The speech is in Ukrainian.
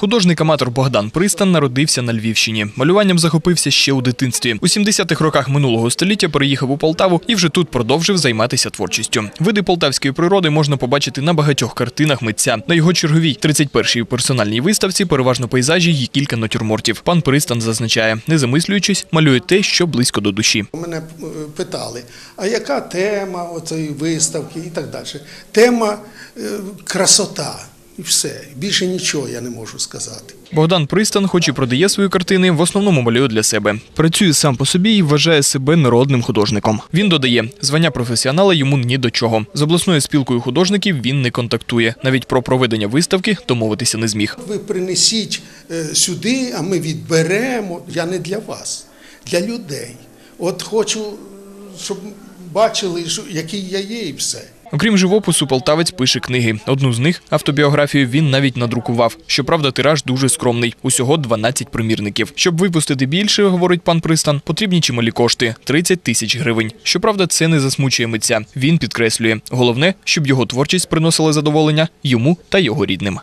Художник-аматор Богдан Пристан народився на Львівщині. Малюванням захопився ще у дитинстві. У 70-х роках минулого століття переїхав у Полтаву і вже тут продовжив займатися творчістю. Види полтавської природи можна побачити на багатьох картинах митця. На його черговій 31-й персональній виставці переважно пейзажі і кілька натюрмортів. Пан Пристан зазначає, не замислюючись, малює те, що близько до душі. Мене е, питали, а яка тема цієї виставки і так далі. Тема е, красота. І все. Більше нічого я не можу сказати. Богдан Пристан, хоч і продає свої картини, в основному малює для себе. Працює сам по собі і вважає себе народним художником. Він додає, звання професіонала йому ні до чого. З обласною спілкою художників він не контактує. Навіть про проведення виставки домовитися не зміг. Ви принесіть е, сюди, а ми відберемо. Я не для вас, для людей. От хочу, щоб бачили, який я є, і все. Окрім живопису, полтавець пише книги. Одну з них автобіографію він навіть надрукував. Щоправда, тираж дуже скромний усього 12 примірників. Щоб випустити більше, говорить пан Пристан, потрібні чималі кошти 30 тисяч гривень. Щоправда, це не засмучує митця. Він підкреслює, головне, щоб його творчість приносила задоволення йому та його рідним.